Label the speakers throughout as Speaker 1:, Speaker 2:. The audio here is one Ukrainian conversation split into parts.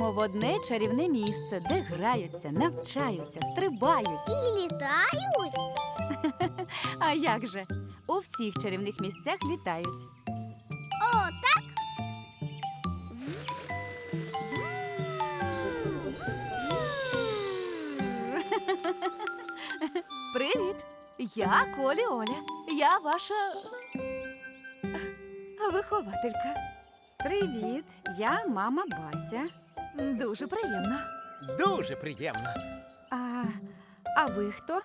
Speaker 1: ми в одне чарівне місце, де граються, навчаються, стрибають.
Speaker 2: І літають.
Speaker 1: А як же? У всіх чарівних місцях літають.
Speaker 2: О, так.
Speaker 3: Привіт! Я Колі Оля. Я ваша вихователька.
Speaker 1: Привіт, я мама Бася.
Speaker 3: Дуже приємно.
Speaker 4: Дуже приємно.
Speaker 1: А, а ви хто?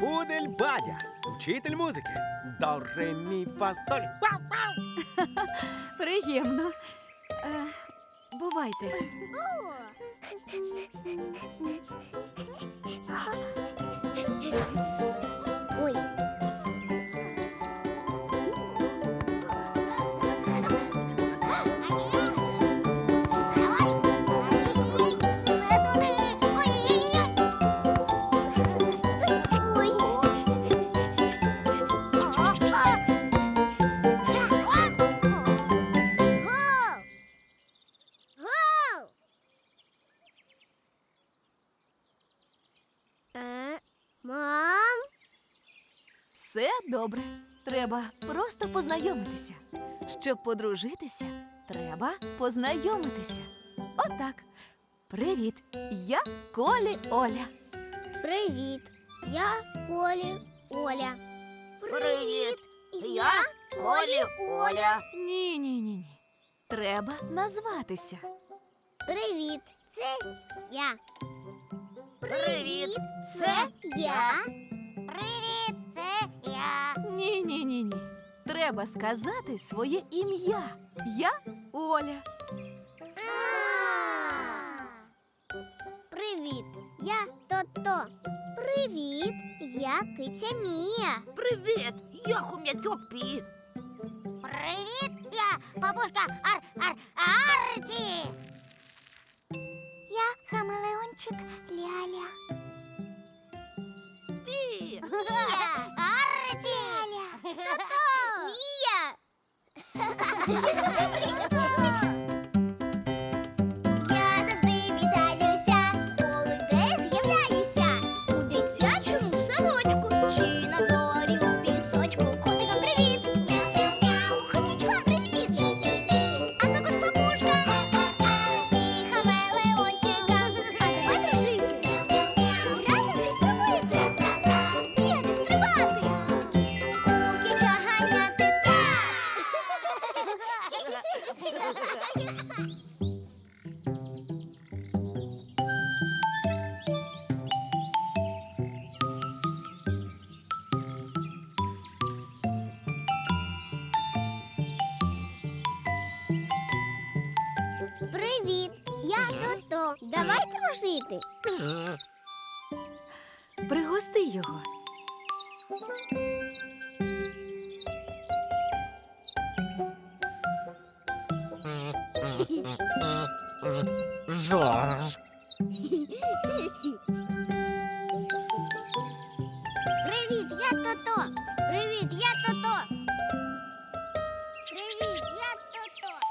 Speaker 4: Пудель Бадя, вчитель музики. До ре мі фа соль. Вау, вау.
Speaker 1: Приємно. Е, бувайте.
Speaker 3: Добре. Треба просто познайомитися. Щоб подружитися, треба познайомитися. Отак. Привіт! Я Колі Оля.
Speaker 2: Привіт. Я Колі Оля.
Speaker 5: Привіт. Я Колі Оля.
Speaker 3: Ні, ні, ні, ні. Треба назватися.
Speaker 2: Привіт. Це я.
Speaker 5: Привіт.
Speaker 2: Це я.
Speaker 5: Привіт.
Speaker 3: Ні, ні, ні, ні. Треба сказати своє ім'я. Я Оля.
Speaker 2: Привіт. Я Тото. Привіт. Я киця Мія.
Speaker 5: Привіт, я хом'ячок Пі. Привіт, я бабушка Ар Ар Арчі. Я хамелеончик Ляля. Пі.
Speaker 2: Мія.
Speaker 5: Арчі.
Speaker 2: Мія.
Speaker 4: Жорж.
Speaker 2: Привіт, я Тото. Привіт, я Тото. Привіт, я Тото.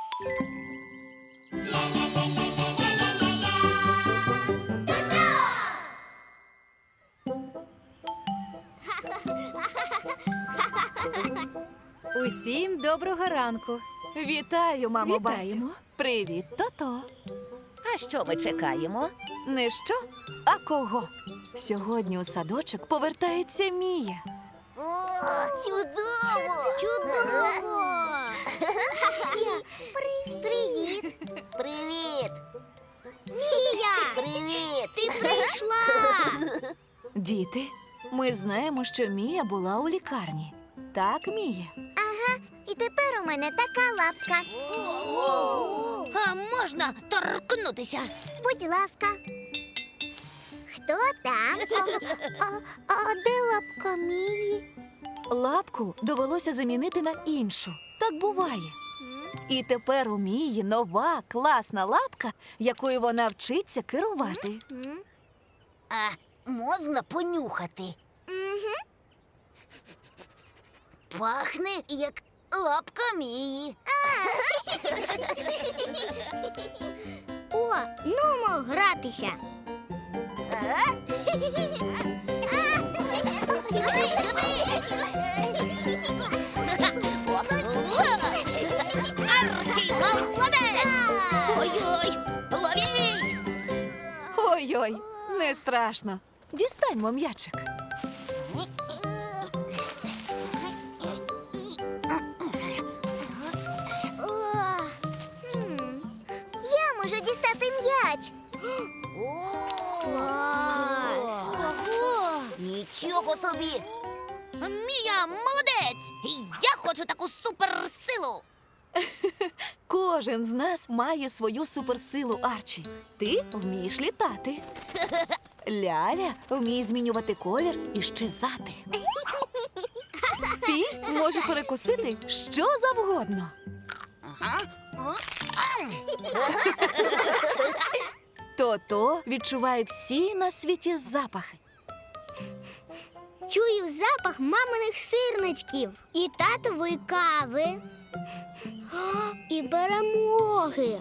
Speaker 1: Усім доброго ранку.
Speaker 3: Вітаю, мамо
Speaker 1: Вітаємо.
Speaker 3: Басю. Привіт, Тото.
Speaker 5: А що ми чекаємо?
Speaker 3: Не що, а кого? Сьогодні у садочок повертається Мія.
Speaker 5: О, чудово!
Speaker 2: Чудово! Привіт!
Speaker 5: Привіт!
Speaker 2: Мія!
Speaker 5: Привіт!
Speaker 2: Ти прийшла!
Speaker 3: Діти, ми знаємо, що Мія була у лікарні. Так, Мія?
Speaker 2: Ага, І тепер у мене така лапка.
Speaker 5: А можна торкнутися?
Speaker 2: Будь ласка. Хто там? А, а де лапка Мії?
Speaker 3: Лапку довелося замінити на іншу. Так буває. І тепер у Мії нова класна лапка, якою вона вчиться керувати.
Speaker 5: А можна понюхати? Пахне як лапка Мії.
Speaker 2: О, нумо гратися.
Speaker 5: Арчі, молодець! Ой-ой, ловіть!
Speaker 3: Ой-ой, не страшно. Дістаньмо м'ячик.
Speaker 5: Нічого собі! Мія, молодець! Я хочу таку суперсилу!
Speaker 3: Кожен з нас має свою суперсилу, Арчі. Ти вмієш літати. Ляля вміє змінювати колір і щезати. Пі може перекусити що завгодно. То-то відчуває всі на світі запахи.
Speaker 2: Чую запах маминих сирничків і татової кави. О, І перемоги.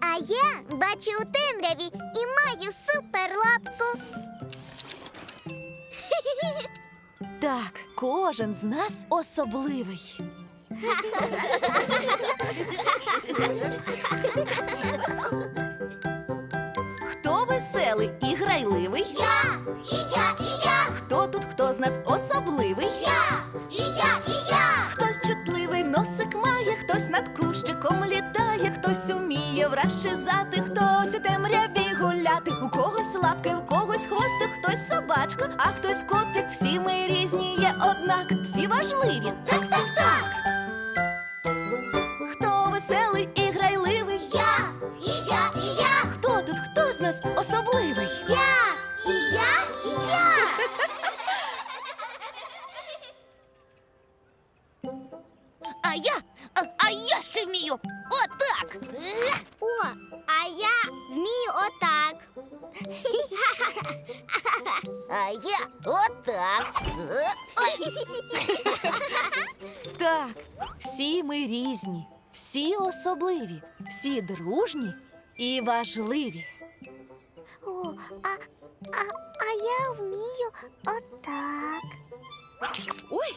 Speaker 2: А я бачу у темряві і маю суперлапку.
Speaker 3: Так, кожен з нас особливий. Веселий і грайливий?
Speaker 2: Я, і я, і я,
Speaker 3: Хто тут, хто з нас особливий?
Speaker 2: я, і я, і я.
Speaker 3: Хтось чутливий носик має, хтось над кущиком літає, хтось уміє вращезати, хтось у темряві гуляти. У когось лапки, у когось хвостик, хтось собачка, а хтось котик. Всі ми різні є, однак всі важливі. Так.
Speaker 5: вмію отак.
Speaker 2: А я отак!
Speaker 5: Е, Ой!
Speaker 3: Так, всі ми різні, всі особливі, всі дружні і важливі.
Speaker 2: О, а, а, а я вмію отак.
Speaker 3: Ой,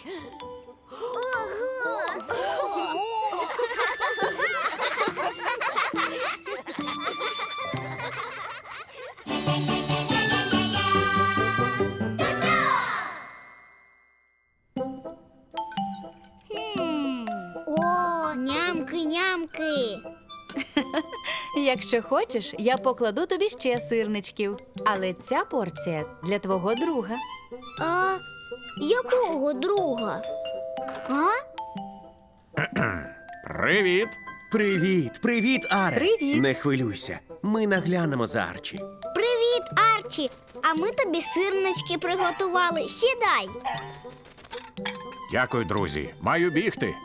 Speaker 1: Якщо хочеш, я покладу тобі ще сирничків. Але ця порція для твого друга.
Speaker 2: А якого друга? А?
Speaker 4: Привіт! Привіт, привіт, Аре!
Speaker 1: Привіт.
Speaker 4: Не хвилюйся. Ми наглянемо за Арчі.
Speaker 2: Привіт, Арчі. А ми тобі сирнички приготували. Сідай.
Speaker 6: Дякую, друзі. Маю бігти.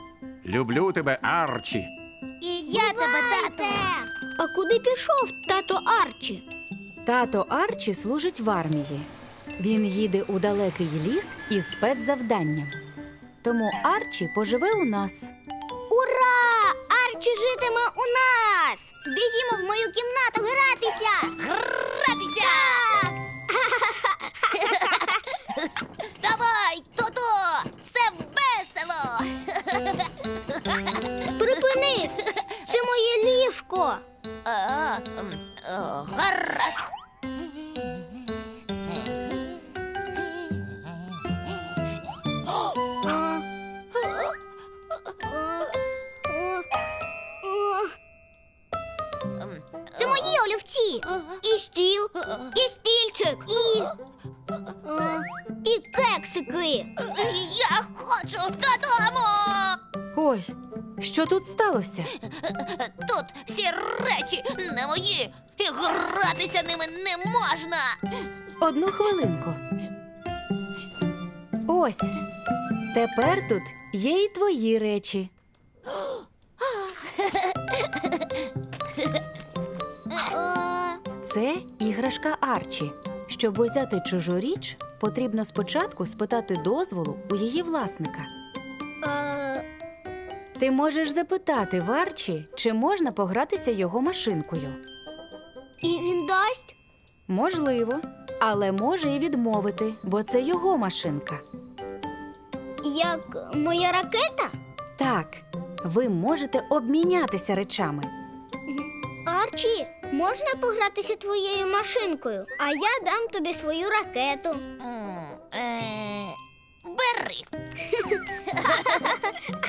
Speaker 6: Люблю тебе, Арчі.
Speaker 5: І я тебе, тату!
Speaker 2: А куди пішов тато Арчі?
Speaker 1: Тато Арчі служить в армії. Він їде у далекий ліс із спецзавданням. Тому Арчі поживе у нас.
Speaker 2: Ура! Арчі житиме у нас! Біжімо в мою кімнату гратися!
Speaker 5: Гратися! Давай, Тото! Це весело!
Speaker 2: Припини! Це моє ліжко!
Speaker 5: А, м, о, гаразд. М,
Speaker 2: Це мої олівці! І стіл, і стільчик, і. І кексики.
Speaker 5: Я хочу додому!
Speaker 1: Ой, що тут сталося?
Speaker 5: Тут всі речі не мої, і гратися ними не можна.
Speaker 1: Одну хвилинку. Ось. Тепер тут є і твої речі. Це іграшка Арчі. Щоб узяти чужу річ, потрібно спочатку спитати дозволу у її власника. Ти можеш запитати в Арчі, чи можна погратися його машинкою.
Speaker 2: І він дасть?
Speaker 1: Можливо, але може і відмовити, бо це його машинка.
Speaker 2: Як моя ракета?
Speaker 1: Так, ви можете обмінятися речами.
Speaker 2: Арчі, можна погратися твоєю машинкою, а я дам тобі свою ракету.
Speaker 5: Е, Бери.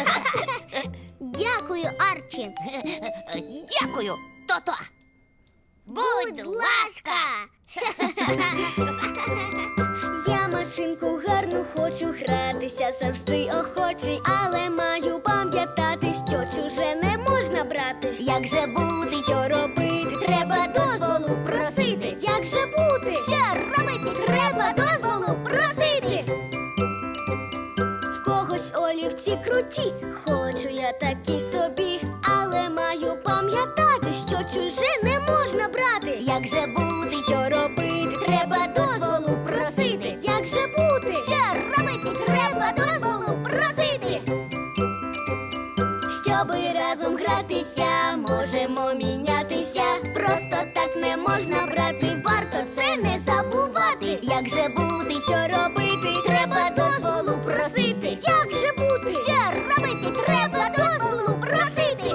Speaker 2: Дякую,
Speaker 5: Тото. Будь ласка.
Speaker 2: Я машинку гарну хочу гратися, завжди охочий, але маю пам'ятати, що чуже не можна брати. Як же бути, що робити? Треба дозволу просити. Як же бути? Що робити? Треба дозволу просити. В когось олівці круті, хочу я такі можемо мінятися. Просто так не можна брати, варто це не забувати. Як же бути, що робити? Треба дозволу просити. Як же бути? Що робити? Треба дозволу просити.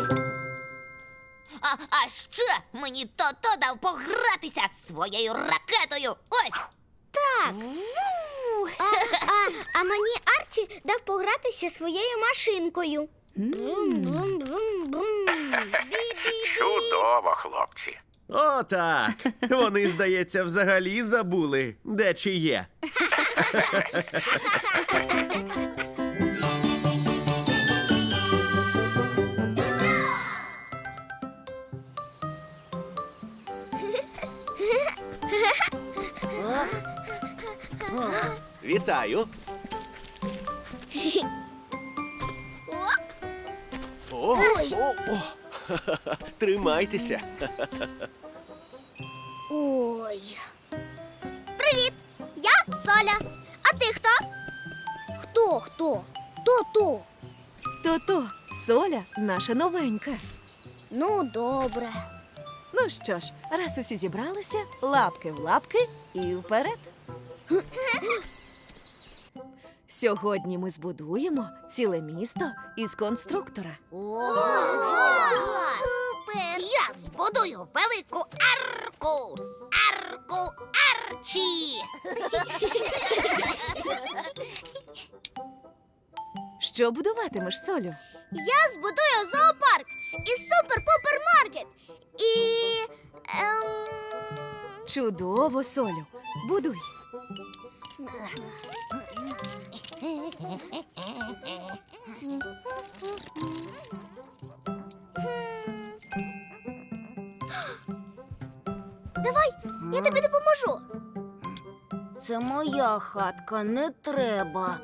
Speaker 5: А, а ще мені Тото дав погратися своєю ракетою. Ось.
Speaker 2: Так. А, а, а мені Арчі дав погратися своєю машинкою. Брум-брум-брум-брум.
Speaker 6: Чудово, хлопці.
Speaker 4: О, так. Вони, здається, взагалі забули, де чи є. Вітаю. О, о, о. Тримайтеся.
Speaker 2: Ой. Привіт! Я Соля. А ти хто? Хто хто? То-то.
Speaker 3: То-то, Соля наша новенька.
Speaker 2: Ну, добре.
Speaker 3: Ну що ж, раз усі зібралися, лапки в лапки і вперед. Сьогодні ми збудуємо ціле місто із конструктора.
Speaker 5: Супер! Я велику арку. Арку Арчі.
Speaker 3: Що будуватимеш, Солю?
Speaker 2: Я збудую зоопарк і супер-пупермаркет. І. Ем...
Speaker 3: Чудово, Солю. Будуй.
Speaker 2: Я тобі допоможу. Це моя хатка, не треба.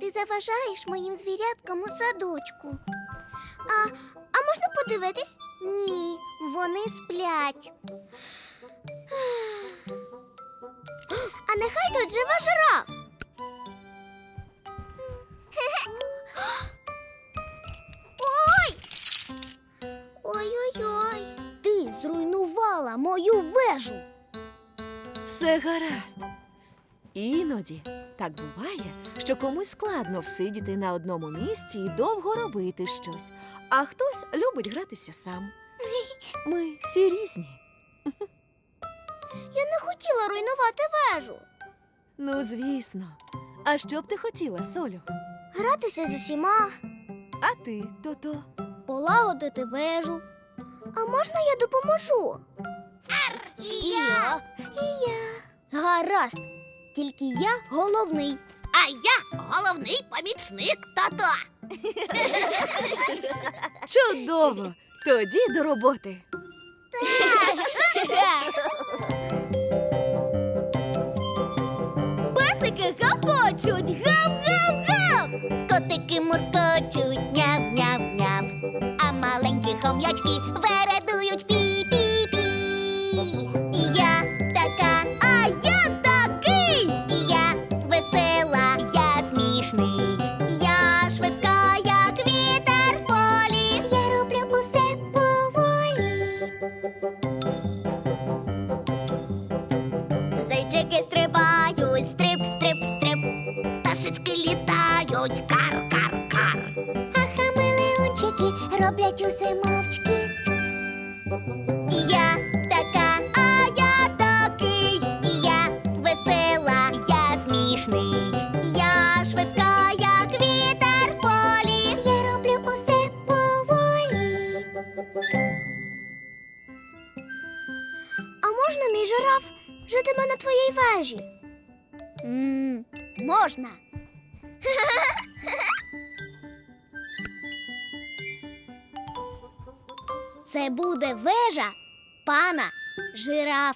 Speaker 2: Ти заважаєш моїм звіряткам у садочку. А, а можна подивитись? Ні, вони сплять. А нехай тут живе жираф.
Speaker 3: Все гаразд. Іноді так буває, що комусь складно всидіти на одному місці і довго робити щось, а хтось любить гратися сам. Ми всі різні.
Speaker 2: Я не хотіла руйнувати вежу.
Speaker 3: Ну, звісно. А що б ти хотіла, Солю?
Speaker 2: Гратися з усіма,
Speaker 3: А ти, то-то?
Speaker 2: полагодити вежу. А можна я допоможу? І я. І я. Гаразд. Тільки я головний.
Speaker 5: А я головний помічник Тото.
Speaker 3: Чудово! Тоді до роботи.
Speaker 2: Песики гавкочуть, гав-гав-гав.
Speaker 5: Котики муркочуть,
Speaker 7: gerar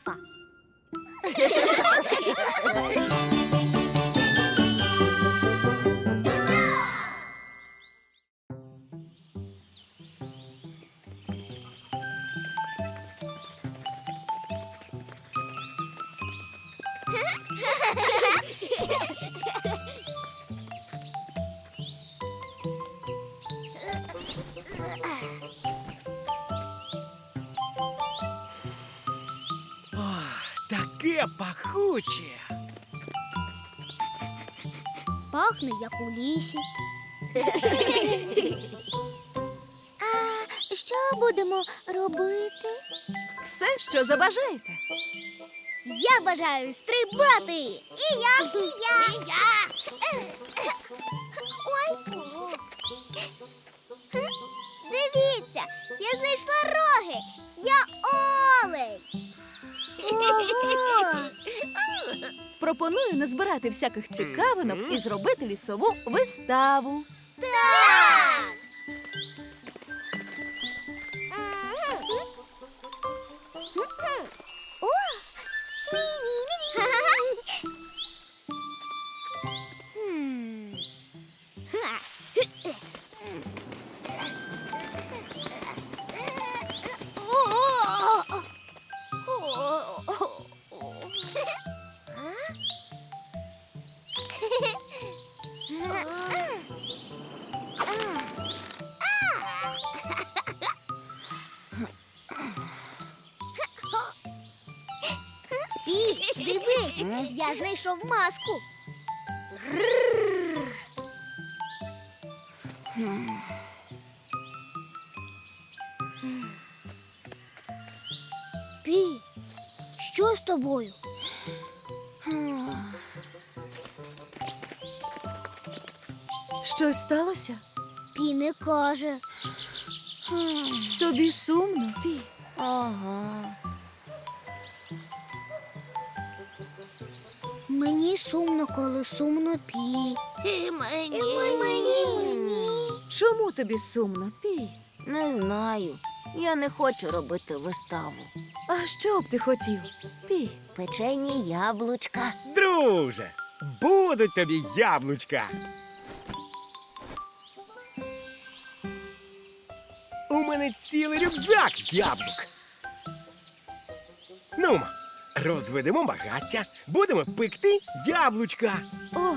Speaker 7: пахуче.
Speaker 8: Пахне, як у лісі. а що будемо робити?
Speaker 3: Все, що забажаєте.
Speaker 8: Я бажаю стрибати. І я, і я. І я.
Speaker 3: Пропоную не збирати всяких цікавинок і зробити лісову виставу.
Speaker 8: Так. Пі, що з тобою?
Speaker 3: Щось сталося?
Speaker 8: Пі не каже.
Speaker 3: Тобі сумно, Пі.
Speaker 8: Ага. Мені сумно, коли сумно пі.
Speaker 5: І мені.
Speaker 8: мені, мені.
Speaker 3: Чому тобі сумно, Пі?
Speaker 5: Не знаю. Я не хочу робити виставу.
Speaker 3: А що б ти хотів? Пі.
Speaker 8: Печені яблучка.
Speaker 7: Друже, будуть тобі яблучка. У мене цілий рюкзак яблук. Ну, розведемо багаття, будемо пекти яблучка.
Speaker 3: О,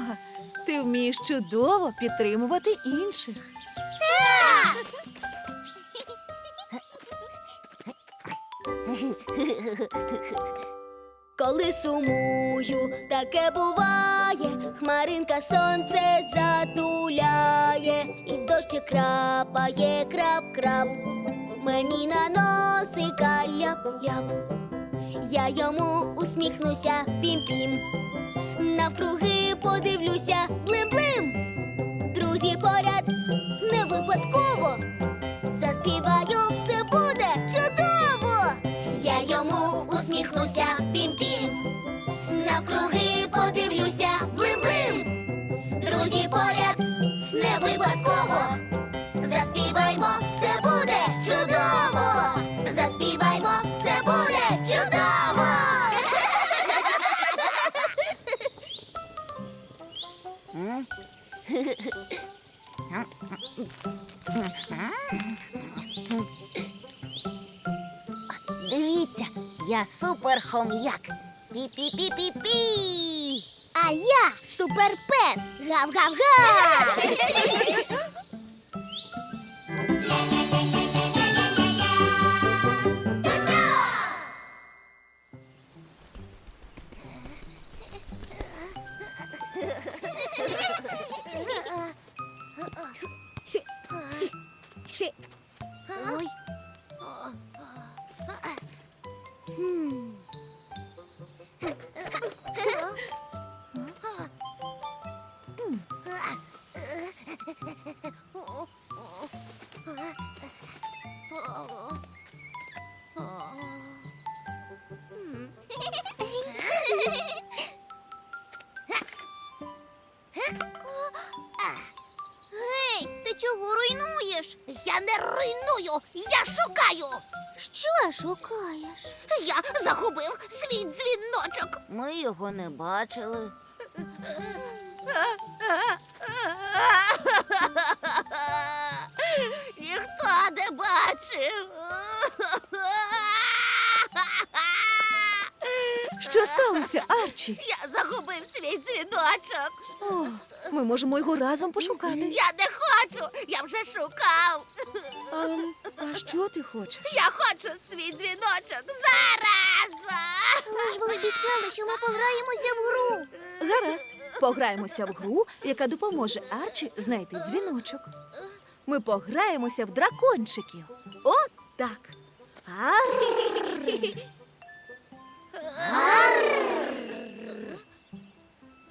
Speaker 3: ти вмієш чудово підтримувати інших.
Speaker 8: Коли сумую, таке буває, хмаринка сонце затуляє, і дощі крапає, крап-крап, мені на носика ляп-ляп. Я йому усміхнуся, пім-пім, навкруги подивлюся, блим-блим. Друзі поряд усміхнуся, пім-пім. Навкруги подивлюся, блим-блим. Друзі поряд не випадково. Заспіваймо, все буде чудово. Заспіваймо, все буде чудово.
Speaker 5: Дивіться, я супер хом'як. Пі-пі-пі-пі-пі.
Speaker 8: А я
Speaker 2: суперпес. Гав-гав-га!
Speaker 5: Гей, ти чого руйнуєш? Я не руйную, я шукаю.
Speaker 2: Що шукаєш?
Speaker 5: Я загубив свій дзвіночок.
Speaker 2: Ми його не бачили.
Speaker 5: Ніхто не бачив.
Speaker 3: Що сталося, Арчі?
Speaker 5: Я загубив свій дзвіночок.
Speaker 3: О, ми можемо його разом пошукати.
Speaker 5: Я не хочу, я вже шукав.
Speaker 3: А, а що ти хочеш?
Speaker 5: Я хочу свій дзвіночок зараз.
Speaker 2: Але ж ви обіцяли, що ми пограємося в гру.
Speaker 3: Гаразд, пограємося в гру, яка допоможе Арчі знайти дзвіночок. Ми пограємося в дракончиків. От так. Ар.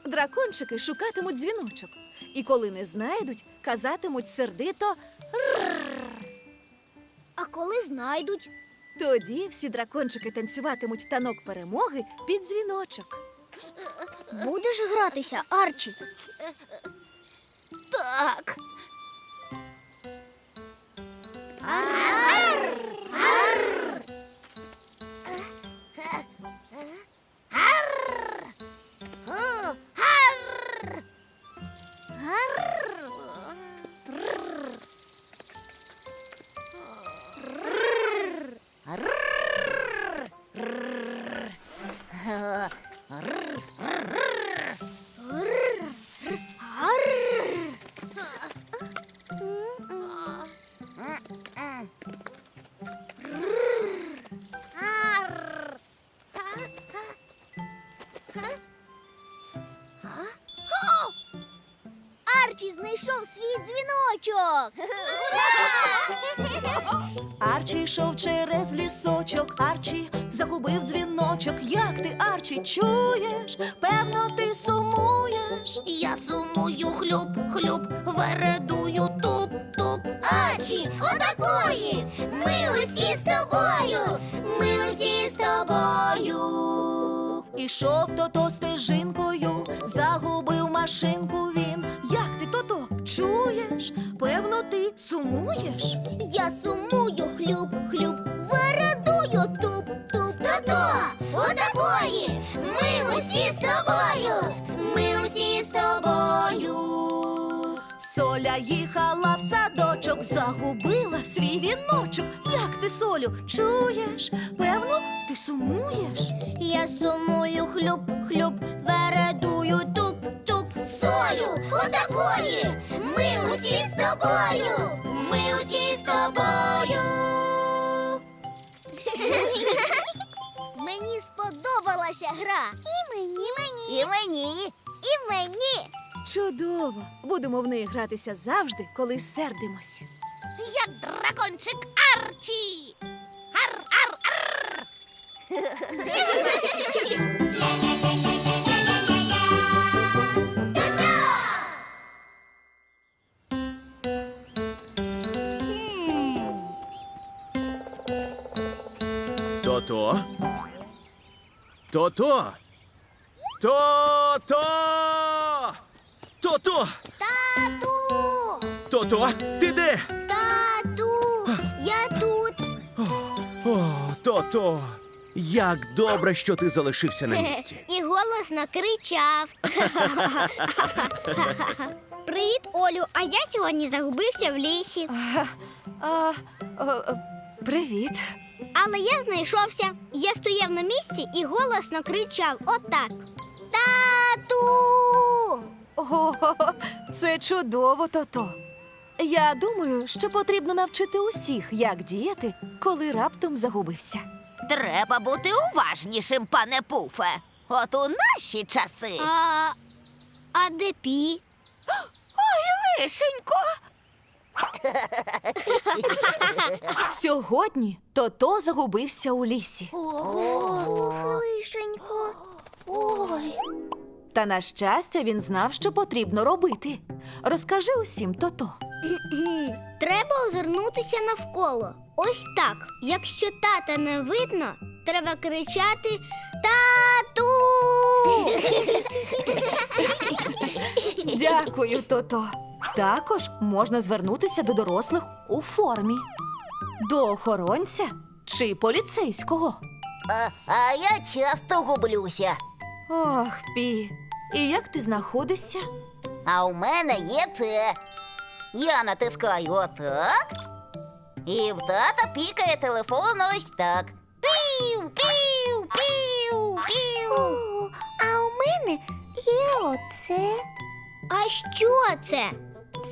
Speaker 3: Дракончики шукатимуть дзвіночок. І коли не знайдуть, казатимуть сердито.
Speaker 2: А коли знайдуть?
Speaker 3: Тоді всі дракончики танцюватимуть танок перемоги під дзвіночок.
Speaker 2: Будеш гратися, Арчі?
Speaker 5: Так.
Speaker 2: Арчі
Speaker 3: Арчі через лісочок, Арчі загубив дзвіночок. Як ти, Арчі, чуєш? Їхала в садочок, загубила свій віночок. Як ти, Солю, чуєш? Певно, ти сумуєш.
Speaker 2: Я сумую хлюб, хлюб, вередую туп, туп.
Speaker 5: Солю, отакої. Ми усі з тобою. Ми усі з тобою.
Speaker 2: Мені сподобалася гра. І мені, і мені, і мені, і мені.
Speaker 3: Чудово! Будемо в неї гратися завжди, коли сердимось.
Speaker 5: Як дракончик Арчі. Ар, ар, ар.
Speaker 4: То-то. То-то. То-то. То-то.
Speaker 2: Тату!
Speaker 4: То-то. Ти де?
Speaker 2: Тату! Я тут.
Speaker 4: О, то-то. Як добре, що ти залишився на місці.
Speaker 2: І голосно кричав. Привіт, Олю. А я сьогодні загубився в лісі.
Speaker 3: А, а, а, привіт.
Speaker 2: Але я знайшовся. Я стояв на місці і голосно кричав отак. Тату!
Speaker 3: Це чудово, тото. Я думаю, що потрібно навчити усіх, як діяти, коли раптом загубився.
Speaker 5: Треба бути уважнішим, пане Пуфе. От у наші часи.
Speaker 2: А, а де пі?
Speaker 5: Лишенько.
Speaker 3: Сьогодні тото загубився у лісі.
Speaker 2: Лишенько. Ой.
Speaker 3: Та на щастя, він знав, що потрібно робити. Розкажи усім тото.
Speaker 2: Треба озирнутися навколо. Ось так. Якщо тата не видно, треба кричати Тату.
Speaker 3: Дякую, тото. Також можна звернутися до дорослих у формі, до охоронця чи поліцейського.
Speaker 5: А, а я часто гублюся.
Speaker 3: Ох, пі. І як ти знаходишся?
Speaker 5: А у мене є це. Я натискаю отак. І в тата пікає телефон ось так. Пів, пів, пів, пів.
Speaker 2: А у мене є оце. А що це?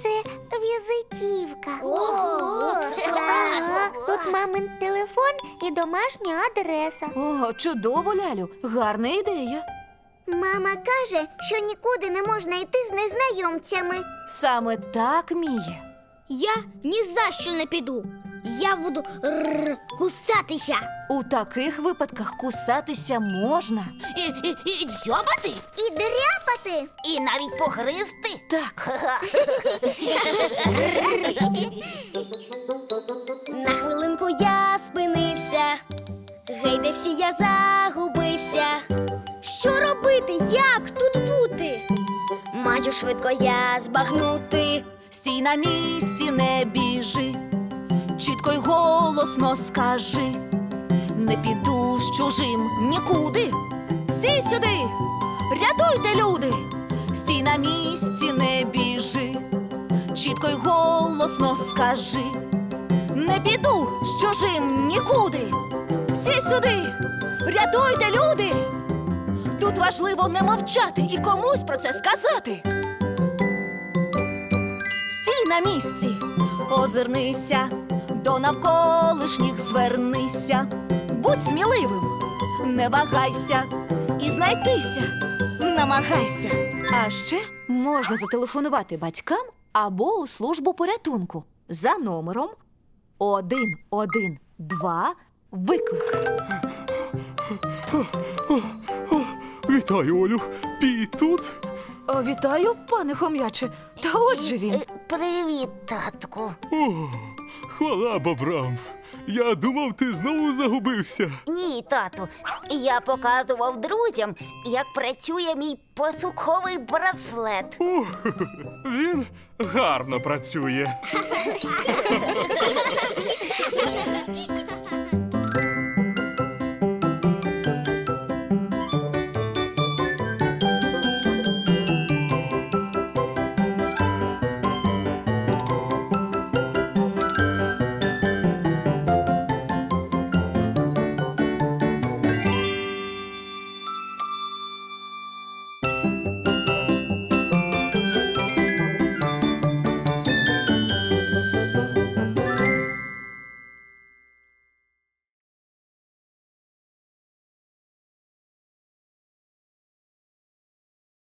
Speaker 2: Це візитівка.
Speaker 5: Ого!
Speaker 2: Ага, Тут мамин телефон і домашня адреса.
Speaker 3: О, чудово, лялю, гарна ідея.
Speaker 2: Мама каже, що нікуди не можна йти з незнайомцями.
Speaker 3: Саме так, Міє.
Speaker 2: Я ні за що не піду. Я буду рр, кусатися.
Speaker 3: У таких випадках кусатися можна.
Speaker 5: І, і, і дзьобати,
Speaker 2: І дряпати.
Speaker 5: і навіть погризти.
Speaker 3: Так,
Speaker 2: На хвилинку я спинився. Гейде всі я загубився. Що робити? Як тут бути? Маю швидко я збагнути.
Speaker 3: стій на місці, не біжи. Чітко й голосно скажи. Не піду з чужим нікуди. Всі сюди, рятуйте, люди. Стій на місці, не біжи. Чітко й голосно скажи. Не піду з чужим нікуди. Всі сюди, рятуйте, люди. Тут важливо не мовчати і комусь про це сказати. Стій на місці, озирнися, до навколишніх звернися, будь сміливим, не вагайся і знайтися, намагайся. А ще можна зателефонувати батькам або у службу порятунку за номером 112 виклик.
Speaker 9: Вітаю, Олю. Пі тут?
Speaker 3: О, вітаю, пане хом'яче. Та от же він.
Speaker 5: Привіт, татку.
Speaker 9: О, хвала бобрам. Я думав, ти знову загубився.
Speaker 5: Ні, тату. Я показував друзям, як працює мій посуховий браслет.
Speaker 9: О, він гарно працює.